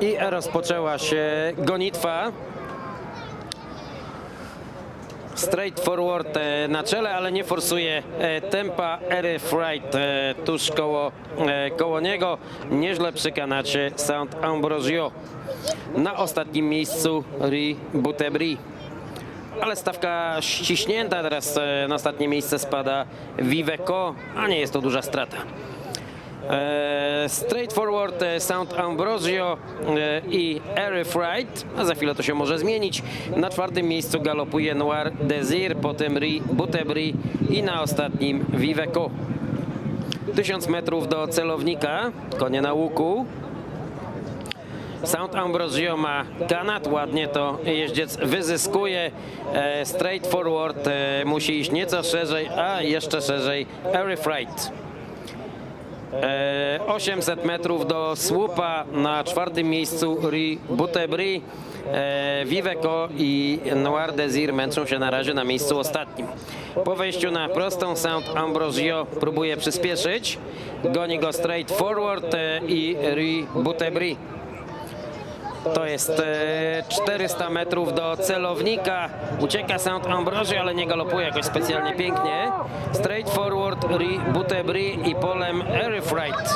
I rozpoczęła się gonitwa. Straight forward e, na czele, ale nie forsuje e, tempa. Ery Fright e, tuż koło, koło niego. Nieźle przy kanacie Saint Ambrosio. Na ostatnim miejscu Ri Butebri. Ale stawka ściśnięta, teraz na ostatnie miejsce spada Viveco, a nie jest to duża strata. E, Straight Forward, e, Sound Ambrosio e, i Airy Fright, a za chwilę to się może zmienić. Na czwartym miejscu galopuje Noir Desir, potem Ri Butebri i na ostatnim Viveco. 1000 metrów do celownika, konie na łuku. Sound Ambrosio ma kanat, ładnie to jeździec wyzyskuje. Straight forward e, musi iść nieco szerzej, a jeszcze szerzej Airy Fright. E, 800 metrów do słupa na czwartym miejscu Ri Butebri. E, Viveco i Noir Desir męczą się na razie na miejscu ostatnim. Po wejściu na prostą Sound Ambrosio próbuje przyspieszyć. Goni go straight forward e, i Ri Butebri. To jest e, 400 metrów do celownika. Ucieka Sound Ambrosio, ale nie galopuje jakoś specjalnie pięknie. Straight forward, Ri Butebri i polem Airy Fright.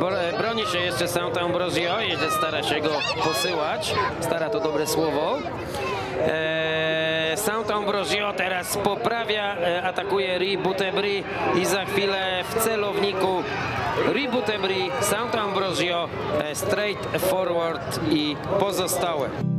Bo- e, Broni się jeszcze Sound Ambrosio, jedzie stara się go posyłać. Stara to dobre słowo. E, Sound Ambrosio teraz poprawia, e, atakuje Ri Butebri i za chwilę w celowniku Ri Butebri, Sound Ambrosio, e, Straight Forward i pozostałe.